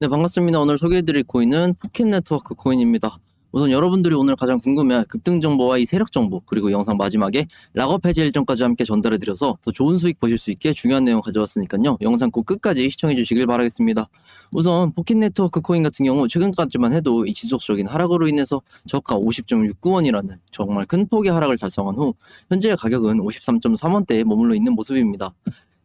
네, 반갑습니다. 오늘 소개해드릴 코인은 포켓 네트워크 코인입니다. 우선 여러분들이 오늘 가장 궁금해할 급등 정보와 이 세력 정보, 그리고 영상 마지막에 락업 해제 일정까지 함께 전달해드려서 더 좋은 수익 보실 수 있게 중요한 내용 가져왔으니까요. 영상 꼭 끝까지 시청해주시길 바라겠습니다. 우선 포켓 네트워크 코인 같은 경우 최근까지만 해도 이 지속적인 하락으로 인해서 저가 50.69원이라는 정말 큰 폭의 하락을 달성한 후 현재 가격은 53.3원대에 머물러 있는 모습입니다.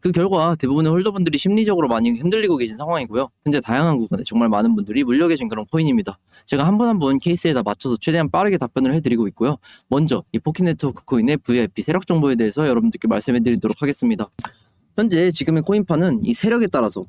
그 결과 대부분의 홀더분들이 심리적으로 많이 흔들리고 계신 상황이고요. 현재 다양한 구간에 정말 많은 분들이 물려 계신 그런 코인입니다. 제가 한분 한 분 케이스에다 맞춰서 최대한 빠르게 답변을 해드리고 있고요. 먼저 이 포켓 네트워크 코인의 VIP 세력 정보에 대해서 여러분들께 말씀해드리도록 하겠습니다. 현재 지금의 코인파는 이 세력에 따라서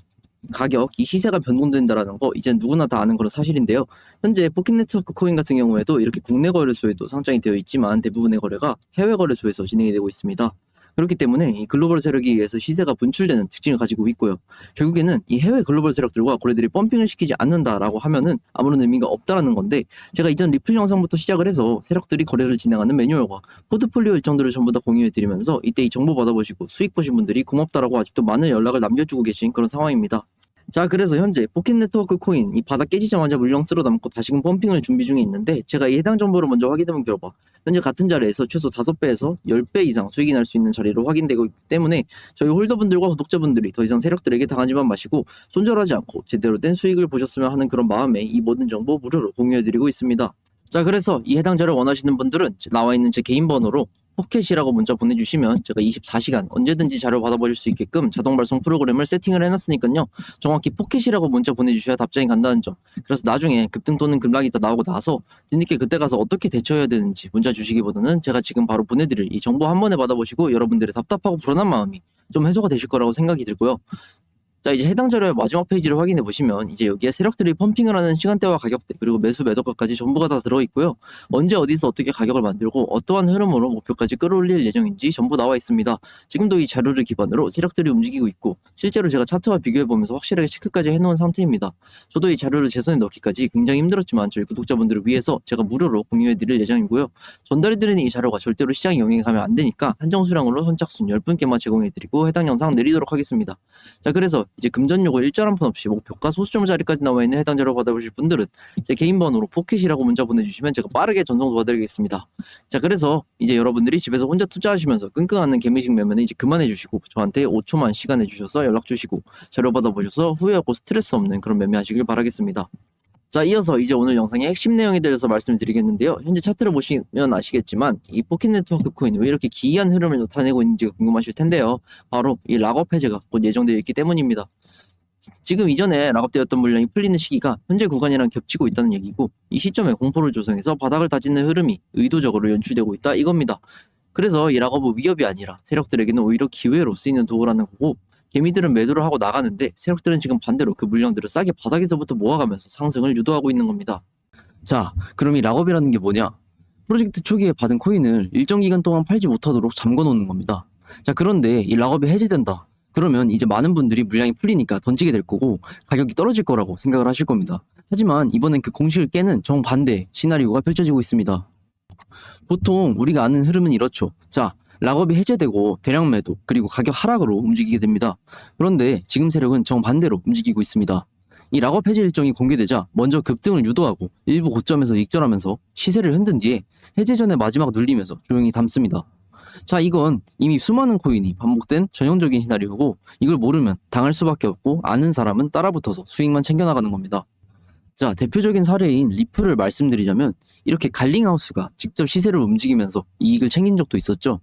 가격, 이 시세가 변동된다라는 거 이제 누구나 다 아는 그런 사실인데요. 현재 포켓 네트워크 코인 같은 경우에도 이렇게 국내 거래소에도 상장이 되어 있지만 대부분의 거래가 해외 거래소에서 진행이 되고 있습니다. 그렇기 때문에 이 글로벌 세력에 의해서 시세가 분출되는 특징을 가지고 있고요. 결국에는 이 해외 글로벌 세력들과 거래들이 펌핑을 시키지 않는다라고 하면은 아무런 의미가 없다라는 건데 제가 이전 리플 영상부터 시작을 해서 세력들이 거래를 진행하는 매뉴얼과 포트폴리오 일정들을 전부 다 공유해 드리면서 이때 이 정보 받아보시고 수익 보신 분들이 고맙다라고 아직도 많은 연락을 남겨주고 계신 그런 상황입니다. 자 그래서 현재 포켓 네트워크 코인 이 바닥 깨지자마자 물량 쓸어 담고 다시금 펌핑을 준비 중에 있는데 제가 이 해당 정보를 먼저 확인해 본 결과 현재 같은 자리에서 최소 5배에서 10배 이상 수익이 날 수 있는 자리로 확인되고 있기 때문에 저희 홀더분들과 구독자분들이 더 이상 세력들에게 당하지만 마시고 손절하지 않고 제대로 된 수익을 보셨으면 하는 그런 마음에 이 모든 정보 무료로 공유해 드리고 있습니다. 자 그래서 이 해당 자료 원하시는 분들은 나와 있는 제 개인 번호로 포켓이라고 문자 보내주시면 제가 24시간 언제든지 자료 받아보실 수 있게끔 자동 발송 프로그램을 세팅을 해놨으니까요. 정확히 포켓이라고 문자 보내주셔야 답장이 간다는 점. 그래서 나중에 급등 또는 급락이 다 나오고 나서 뒤늦게 그때 가서 어떻게 대처해야 되는지 문자 주시기보다는 제가 지금 바로 보내드릴 이 정보 한 번에 받아보시고 여러분들의 답답하고 불안한 마음이 좀 해소가 되실 거라고 생각이 들고요. 자 이제 해당 자료의 마지막 페이지를 확인해 보시면 이제 여기에 세력들이 펌핑을 하는 시간대와 가격대 그리고 매수 매도가까지 전부가 다 들어 있고요. 언제 어디서 어떻게 가격을 만들고 어떠한 흐름으로 목표까지 끌어올릴 예정인지 전부 나와 있습니다. 지금도 이 자료를 기반으로 세력들이 움직이고 있고 실제로 제가 차트와 비교해 보면서 확실하게 체크까지 해놓은 상태입니다. 저도 이 자료를 제 손에 넣기까지 굉장히 힘들었지만 저희 구독자분들을 위해서 제가 무료로 공유해 드릴 예정이고요. 전달해 드리는 이 자료가 절대로 시장 영향이 가면 안 되니까 한정 수량으로 선착순 10분께만 제공해 드리고 해당 영상 내리도록 하겠습니다. 자 그래서 이제 금전 요구 일절 한 푼 없이 목표가 소수점 자리까지 나와 있는 해당 자료 받아보실 분들은 제 개인 번호로 포켓이라고 문자 보내주시면 제가 빠르게 전송 도와드리겠습니다. 자 그래서 이제 여러분들이 집에서 혼자 투자하시면서 끙끙하는 개미식 매매는 이제 그만해 주시고 저한테 5초만 시간 내주셔서 연락 주시고 자료 받아보셔서 후회하고 스트레스 없는 그런 매매하시길 바라겠습니다. 자, 이어서 이제 오늘 영상의 핵심 내용에 대해서 말씀드리겠는데요. 현재 차트를 보시면 아시겠지만 이 포켓 네트워크 코인 왜 이렇게 기이한 흐름을 나타내고 있는지가 궁금하실 텐데요. 바로 이 락업 해제가 곧 예정되어 있기 때문입니다. 지금 이전에 락업되었던 물량이 풀리는 시기가 현재 구간이랑 겹치고 있다는 얘기고 이 시점에 공포를 조성해서 바닥을 다지는 흐름이 의도적으로 연출되고 있다 이겁니다. 그래서 이 락업은 위협이 아니라 세력들에게는 오히려 기회로 쓰이는 도구라는 거고 개미들은 매도를 하고 나가는데 세력들은 지금 반대로 그 물량들을 싸게 바닥에서부터 모아가면서 상승을 유도하고 있는 겁니다. 자, 그럼 이 락업이라는 게 뭐냐? 프로젝트 초기에 받은 코인을 일정 기간 동안 팔지 못하도록 잠궈 놓는 겁니다. 자, 그런데 이 락업이 해제된다. 그러면 이제 많은 분들이 물량이 풀리니까 던지게 될 거고 가격이 떨어질 거라고 생각을 하실 겁니다. 하지만 이번엔 그 공식을 깨는 정반대 시나리오가 펼쳐지고 있습니다. 보통 우리가 아는 흐름은 이렇죠. 자, 락업이 해제되고 대량 매도 그리고 가격 하락으로 움직이게 됩니다. 그런데 지금 세력은 정반대로 움직이고 있습니다. 이 락업 해제 일정이 공개되자 먼저 급등을 유도하고 일부 고점에서 익절하면서 시세를 흔든 뒤에 해제 전에 마지막 눌리면서 조용히 담습니다. 자, 이건 이미 수많은 코인이 반복된 전형적인 시나리오고 이걸 모르면 당할 수밖에 없고 아는 사람은 따라붙어서 수익만 챙겨나가는 겁니다. 자, 대표적인 사례인 리플을 말씀드리자면 이렇게 갈링하우스가 직접 시세를 움직이면서 이익을 챙긴 적도 있었죠.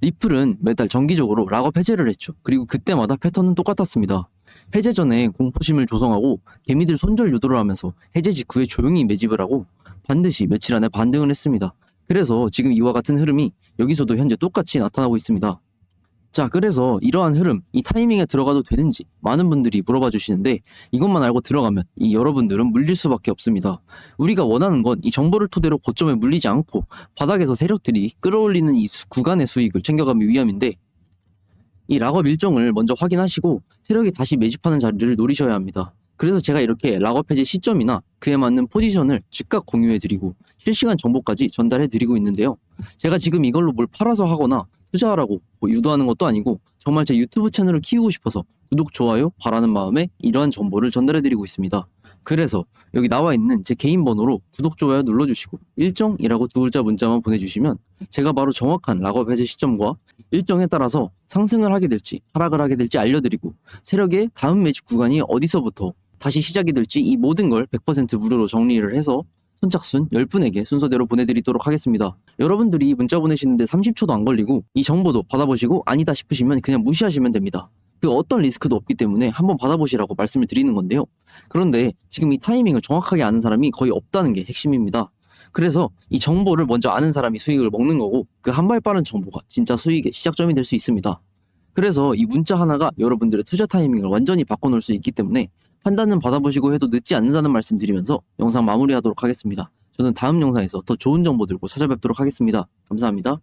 리플은 매달 정기적으로 락업 해제를 했죠. 그리고 그때마다 패턴은 똑같았습니다. 해제 전에 공포심을 조성하고 개미들 손절 유도를 하면서 해제 직후에 조용히 매집을 하고 반드시 며칠 안에 반등을 했습니다. 그래서 지금 이와 같은 흐름이 여기서도 현재 똑같이 나타나고 있습니다. 자, 그래서 이러한 흐름, 이 타이밍에 들어가도 되는지 많은 분들이 물어봐 주시는데 이것만 알고 들어가면 이 여러분들은 물릴 수밖에 없습니다. 우리가 원하는 건 이 정보를 토대로 고점에 물리지 않고 바닥에서 세력들이 끌어올리는 이 수- 구간의 수익을 챙겨가기 위함인데 이 락업 일정을 먼저 확인하시고 세력이 다시 매집하는 자리를 노리셔야 합니다. 그래서 제가 이렇게 락업 해제 시점이나 그에 맞는 포지션을 즉각 공유해드리고 실시간 정보까지 전달해드리고 있는데요. 제가 지금 이걸로 뭘 팔아서 하거나 투자하라고 뭐 유도하는 것도 아니고 정말 제 유튜브 채널을 키우고 싶어서 구독, 좋아요 바라는 마음에 이러한 정보를 전달해드리고 있습니다. 그래서 여기 나와 있는 제 개인 번호로 구독, 좋아요 눌러주시고 일정이라고 두 글자 문자만 보내주시면 제가 바로 정확한 락업 해제 시점과 일정에 따라서 상승을 하게 될지 하락을 하게 될지 알려드리고 세력의 다음 매집 구간이 어디서부터 다시 시작이 될지 이 모든 걸 100% 무료로 정리를 해서 선착순 10분에게 순서대로 보내드리도록 하겠습니다. 여러분들이 이 문자 보내시는데 30초도 안 걸리고 이 정보도 받아보시고 아니다 싶으시면 그냥 무시하시면 됩니다. 그 어떤 리스크도 없기 때문에 한번 받아보시라고 말씀을 드리는 건데요. 그런데 지금 이 타이밍을 정확하게 아는 사람이 거의 없다는 게 핵심입니다. 그래서 이 정보를 먼저 아는 사람이 수익을 먹는 거고 그 한 발 빠른 정보가 진짜 수익의 시작점이 될 수 있습니다. 그래서 이 문자 하나가 여러분들의 투자 타이밍을 완전히 바꿔놓을 수 있기 때문에 판단은 받아보시고 해도 늦지 않는다는 말씀 드리면서 영상 마무리하도록 하겠습니다. 저는 다음 영상에서 더 좋은 정보 들고 찾아뵙도록 하겠습니다. 감사합니다.